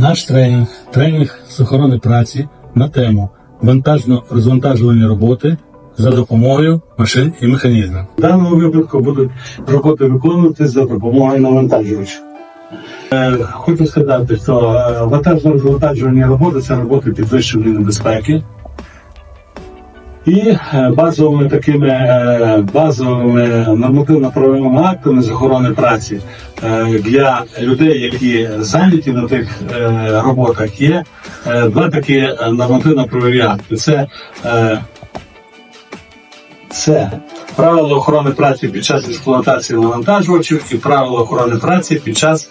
Наш тренінг, тренінг з охорони праці на тему вантажно-розвантажувальні роботи за допомогою машин і механізмів. В даному випадку будуть роботи виконувати за допомогою навантажувачів. Е, Хочу сказати, що е, вантажно-розвантажувальні роботи це роботи підвищеної небезпеки. І е, базовими такими е, базовими нормативно-правовими актами з охорони праці е, для людей, які зайняті на тих роботах, є два такі нормативно-правові акти. Це, це правила охорони праці під час експлуатації навантажувачів і правила охорони праці під час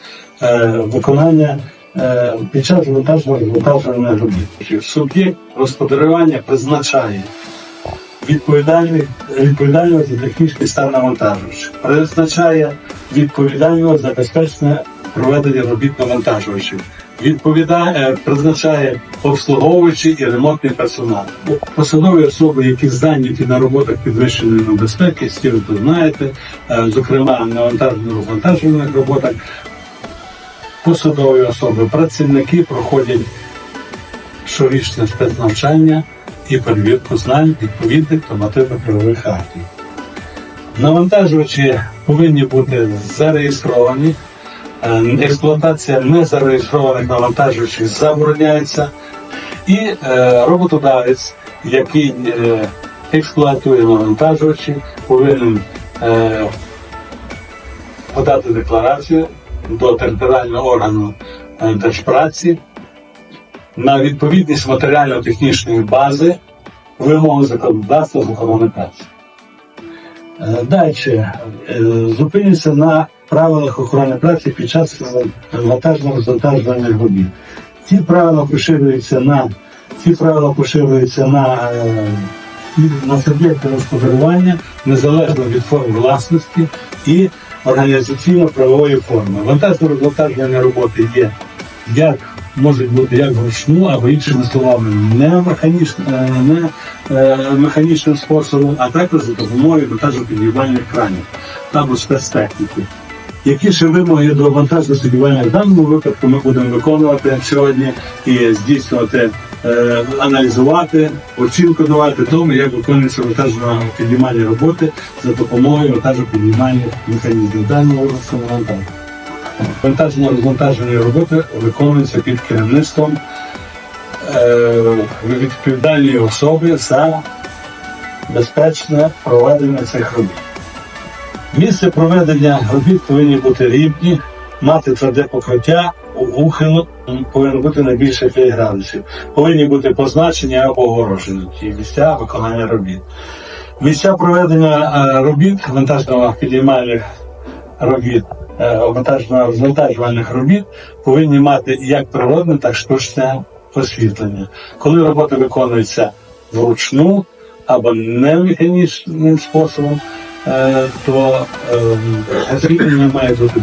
виконання. Під час вантажного робіт суб'єкт господарювання призначає відповідальний- відповідального за технічний стан навантажувача, призначає відповідального за безпечне проведення робіт навантажувачів, відповідає, е, призначає обслуговуючий і ремонтний персонал. Посадові особи, які зайняті на роботах підвищеної небезпеки, всі ви знаєте, е, зокрема на вантажно-розвантажувальних роботах, посадові особи, працівники проходять щорічне спецнавчання і перевірку знань відповідних нормативно-правових актів. Навантажувачі повинні бути зареєстровані. Е, Експлуатація незареєстрованих навантажувачів забороняється. І е, роботодавець, який е, експлуатує навантажувачі, повинен подати декларацію до територіального органу держпраці на відповідність матеріально-технічної бази вимогам законодавства з охорони праці. Е, Далі зупинюся на правилах охорони праці під час вантажного розвантажувальних робіт. Ці правила поширюються на ці правила поширюються на, е, на суб'єкти господарювання незалежно від форм власності і організаційно-правової форми. Вантажно розвантажувальні роботи є як можуть бути як вручну, або іншими словами, не механічним, не е, механічним способом, а також за допомогою вантажопідіймальних кранів або спецтехніки. Які ще вимоги до вантажно підіймання в даному випадку ми будемо виконувати сьогодні і здійснювати, е, аналізувати, оцінку давати тому, як виконуються вантажно підіймальні роботи за допомогою вантажопідіймальних механізмів випадку вантажу. Вантажно розвантажені роботи виконуються під керівництвом е, відповідальної особи за безпечне проведення цих робіт. Місце проведення робіт повинні бути рівні, мати тверде покриття, ухил повинен бути не більше 5 градусів. Повинні бути позначені або огорожені ті місця виконання робіт. Місця проведення е, робіт вантажно-підіймальних робіт, е, вантажно-розвантажувальних робіт повинні мати як природне, так і штучне освітлення. Коли робота виконується вручну або не механічним способом, е, то е, освітлення має бути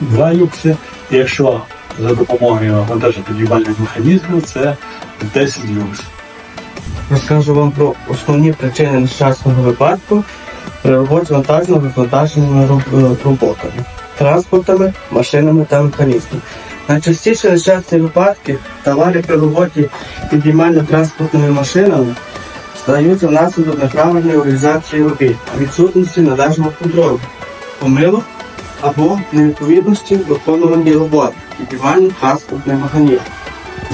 два люкси. Якщо за допомогою вантажоподібальних механізмів, це 10 люксів. Розкажу вам про основні причини нещасного випадку при роботі вантажного е, роботами, транспортами, машинами та механізмами. Найчастіше нещасні випадки та аварії при роботі підіймально-транспортними машинами стаються внаслідок неправильної організації робіт, відсутності належного контролю, помилок або невідповідності виконувані роботи підіймально-транспортний механізм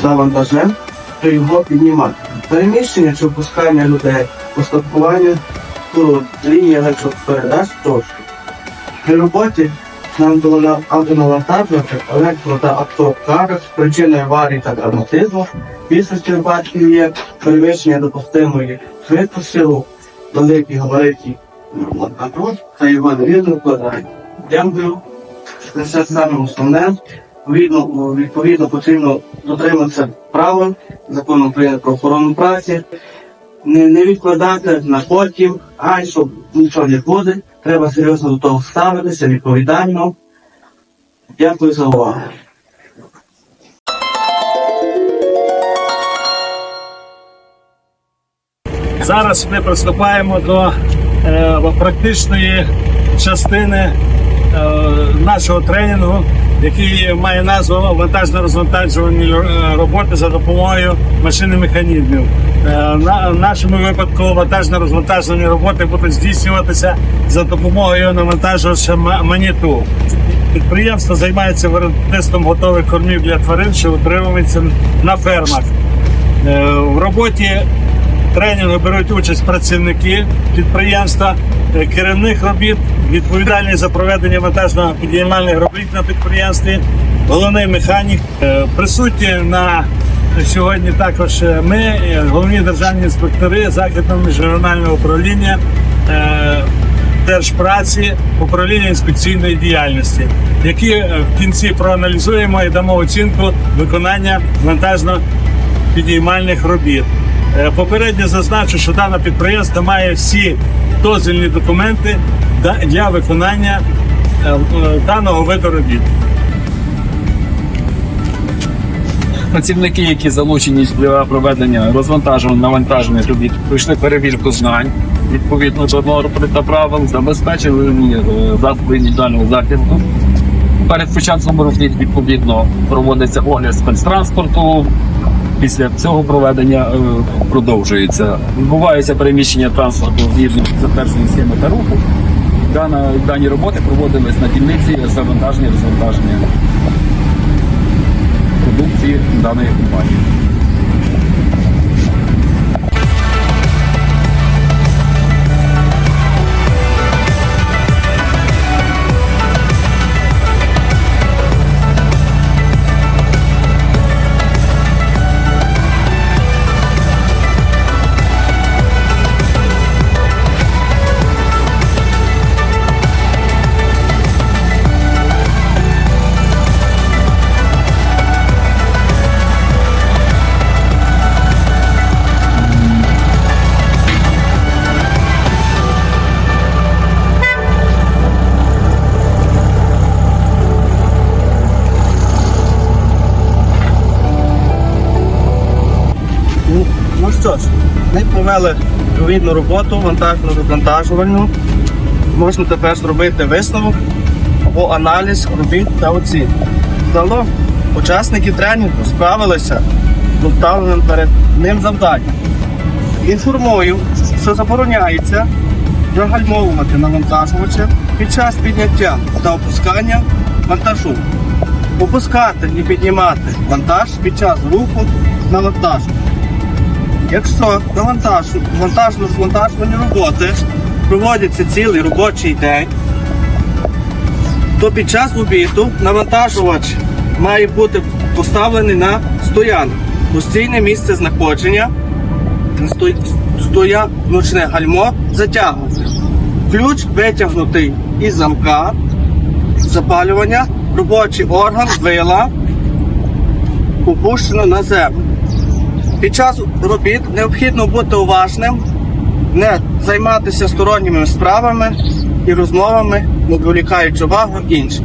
за вантажем при його підніманні. Переміщення чи опускання людей, устаткування туру, лінії електропередач тощо. При роботі на автонавантажувачах, електро та автокарах причиною аварій та травматизму більшості випадків є перевищення допустимої швидкості руху, великі габариті вантаж та його невірне вкладання. Дякую. Це саме основне. Відповідно, відповідно потрібно дотриматися правил закону України про охорону праці, не, не відкладати на потім, а щоб нічого не буде. Треба серйозно до того ставитися, відповідально. Дякую за увагу. Зараз ми приступаємо до е, практичної частини нашого тренінгу, який має назву вантажно-розвантажувальні е, роботи за допомогою машини механізмів. Е, На нашому випадку вантажно-розвантажувальні роботи будуть здійснюватися за допомогою навантажувача маніту. Підприємство займається виробництвом готових кормів для тварин, що утримуються на фермах. Е, В роботі тренінгу беруть участь працівники підприємства, е, керівник робіт, відповідальний за проведення монтажно-підіймальних робіт на підприємстві, головний механік. Е, Присутні на сьогодні також е, ми, головні державні інспектори західного міжрегіонального управління. Держпраці управління інспекційної діяльності, які в кінці проаналізуємо і дамо оцінку виконання вантажно-підіймальних робіт. Е, Попередньо зазначу, що дане підприємство має всі дозвільні документи для виконання е, е, даного виду робіт. Працівники, які залучені для проведення розвантажувань навантажених робіт, пройшли перевірку знань відповідно до норм та правил, забезпечили засоби індивідуального захисту. Перед початком робіт відповідно проводиться огляд спецтранспорту. Після цього проведення е, продовжується. Відбувається переміщення транспорту згідно з затвердженою схеми та руху. Дана, дані роботи проводились на дільниці завантаження і розвантаження продукції даної компанії. Що ж, ми провели відповідну роботу, вантажну розвантажувальну. Можна тепер зробити висновок або аналіз робіт та оцінку. Загалом учасники тренінгу справилися з поставленим перед ним завданням. Інформую, що забороняється загальмовувати навантажувача під час підняття та опускання вантажу. Опускати і піднімати вантаж під час руху навантажу. Якщо навантажу- вантажно-розвантажувальні роботи проводяться цілий робочий день, то під час обіду навантажувач має бути поставлений на стоянку. Постійне місце знаходження, сто- стояночне гальмо затягнути. Ключ витягнутий із замка, запалювання, робочий орган вила опущено на землю. Під час робіт необхідно бути уважним, не займатися сторонніми справами і розмовами, не відволікаючи увагу інших.